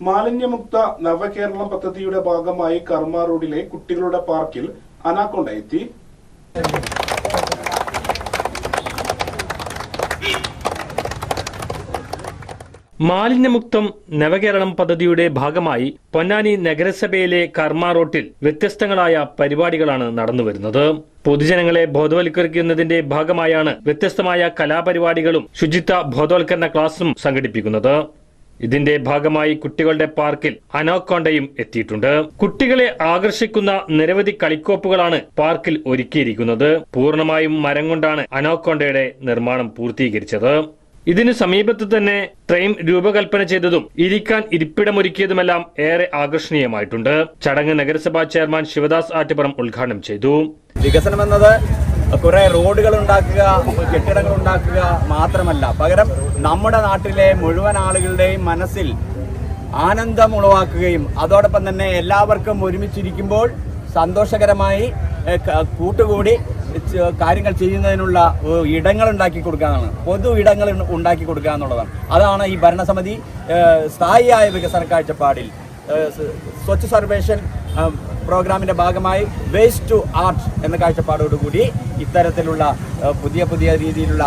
മാലിന്യമുക്ത നവകേരളം പദ്ധതിയുടെ ഭാഗമായി കർമ്മ റോഡിലെ കുട്ടികളുടെ പാർക്കിൽ അനാക്കൊണ്ട എത്തി. മാലിന്യമുക്തം നവകേരളം പദ്ധതിയുടെ ഭാഗമായി പൊന്നാനി നഗരസഭയിലെ കർമ്മ റോട്ടിൽ വ്യത്യസ്തങ്ങളായ പരിപാടികളാണ് നടന്നുവരുന്നത്. പൊതുജനങ്ങളെ ബോധവൽക്കരിക്കുന്നതിന്റെ ഭാഗമായാണ് വ്യത്യസ്തമായ കലാപരിപാടികളും ശുചിത്വ ബോധവൽക്കരണ ക്ലാസും സംഘടിപ്പിക്കുന്നത്. ഇതിന്റെ ഭാഗമായി കുട്ടികളുടെ പാർക്കിൽ അനോക്കോണ്ടയും എത്തിയിട്ടുണ്ട്. കുട്ടികളെ ആകർഷിക്കുന്ന നിരവധി കളിക്കോപ്പുകളാണ് പാർക്കിൽ ഒരുക്കിയിരിക്കുന്നത്. പൂർണമായും മരം കൊണ്ടാണ് അനോക്കോണ്ടയുടെ നിർമ്മാണം പൂർത്തീകരിച്ചത്. ഇതിനു സമീപത്ത് തന്നെ ട്രെയിൻ രൂപകൽപ്പന ചെയ്തതും ഇരിക്കാൻ ഇരിപ്പിടമൊരുക്കിയതുമെല്ലാം ഏറെ ആകർഷണീയമായിട്ടുണ്ട്. ചടങ്ങ് നഗരസഭാ ചെയർമാൻ ശിവദാസ് ആറ്റുപുറം ഉദ്ഘാടനം ചെയ്തു. വികസനം എന്നത് കുറെ റോഡുകൾ ഉണ്ടാക്കുക കെട്ടിടങ്ങൾ ഉണ്ടാക്കുക മാത്രമല്ല പകരം നമ്മുടെ നാട്ടിലെ മുഴുവൻ ആളുകളുടെയും മനസ്സിൽ ആനന്ദം ഉളവാക്കുകയും അതോടൊപ്പം തന്നെ എല്ലാവർക്കും ഒരുമിച്ചിരിക്കുമ്പോൾ സന്തോഷകരമായി കൂട്ടുകൂടി കാര്യങ്ങൾ ചെയ്യുന്നതിനുള്ള ഇടങ്ങൾ ഉണ്ടാക്കി കൊടുക്കാനാണ്. പൊതു ഇടങ്ങൾ ഉണ്ടാക്കി കൊടുക്കുക എന്നുള്ളതാണ്. അതാണ് ഈ ഭരണസമിതി സ്ഥായിയായ വികസന കാഴ്ചപ്പാടിൽ സ്വച്ഛ സർവേഷൻ ഏഹ്, പ്രോഗ്രാമിന്റെ ഭാഗമായി വേസ്റ്റ് ടു ആർട്ട് എന്ന കാഴ്ചപ്പാടോടുകൂടി ഇത്തരത്തിലുള്ള പുതിയ പുതിയ രീതിയിലുള്ള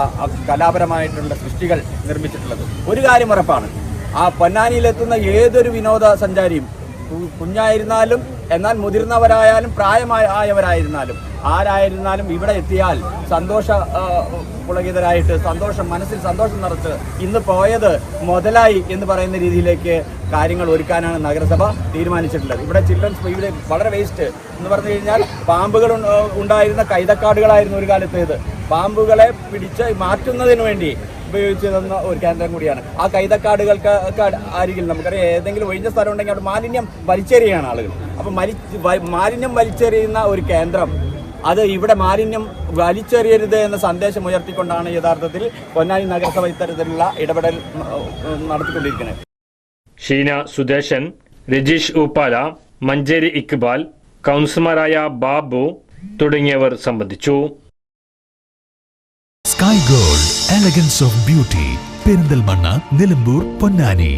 കലാപരമായിട്ടുള്ള സൃഷ്ടികൾ നിർമ്മിച്ചിട്ടുള്ളത്. ഒരു കാര്യം ഉറപ്പാണ്. ആ പൊന്നാനിയിലെത്തുന്ന ഏതൊരു വിനോദസഞ്ചാരിയും സഞ്ചാരിയും കുഞ്ഞായിരുന്നാലും എന്നാൽ മുതിർന്നവരായാലും പ്രായമായവരായിരുന്നാലും ആരായിരുന്നാലും ഇവിടെ എത്തിയാൽ സന്തോഷ പുളകിതരായിട്ട് സന്തോഷം മനസ്സിൽ സന്തോഷം നിറച്ച് ഇന്ന് പോയത് മുതലായി എന്ന് പറയുന്ന രീതിയിലേക്ക് കാര്യങ്ങൾ ഒരുക്കാനാണ് നഗരസഭ തീരുമാനിച്ചിട്ടുള്ളത്. ഇവിടെ ചിൽഡ്രൻസ് ഇവിടെ വളരെ വേസ്റ്റ് എന്ന് പറഞ്ഞു കഴിഞ്ഞാൽ പാമ്പുകൾ ഉണ്ടായിരുന്ന കൈതക്കാടുകളായിരുന്നു ഒരു കാലത്തേത് പാമ്പുകളെ പിടിച്ച് മാറ്റുന്നതിന് വേണ്ടി ഉപയോഗിച്ചിരുന്ന ഒരു കേന്ദ്രം കൂടിയാണ്. ആ കൈതക്കാടുകൾക്ക് അരികിൽ നമുക്കറിയാം ഏതെങ്കിലും ഒഴിഞ്ഞ സ്ഥലം ഉണ്ടെങ്കിൽ അവിടെ മാലിന്യം വലിച്ചെറിയാണ് ആളുകൾ. അപ്പം മാലിന്യം വലിച്ചെറിയുന്ന ഒരു കേന്ദ്രം അത് ഇവിടെ മാലിന്യം വലിച്ചെറിയരുത് എന്ന സന്ദേശം ഉയർത്തിക്കൊണ്ടാണ് യഥാർത്ഥത്തിൽ പൊന്നാനി നഗരസഭ ഇത്തരത്തിലുള്ള ഇടപെടൽ നടത്തിക്കൊണ്ടിരിക്കുന്നത്. ഷീന സുദേശൻ രജീഷ് ഊപ്പാല മഞ്ചേരി ഇക്ബാൽ കൗൺസിലർമാരായ ബാബു തുടങ്ങിയവർ സംബന്ധിച്ചു. Sky Gold Elegance of Beauty Perinthalmanna Nilambur Ponnani.